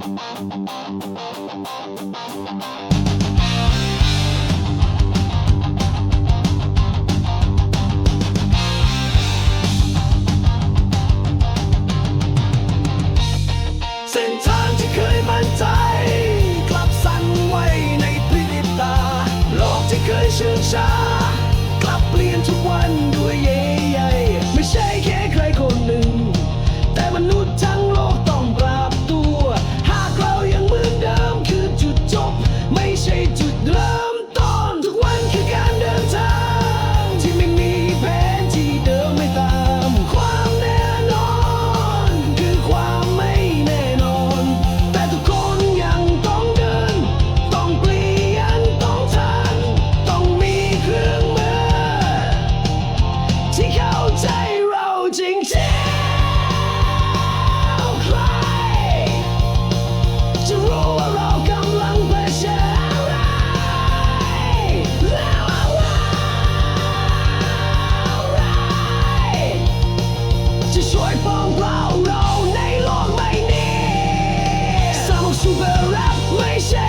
เส้นงที่เคยมั่นใจ กลับสั่ไหวในพริบตาโลกที่เคยชื่อช้ากลับเปลี่ยนทุกวันด้วยเย Superoperation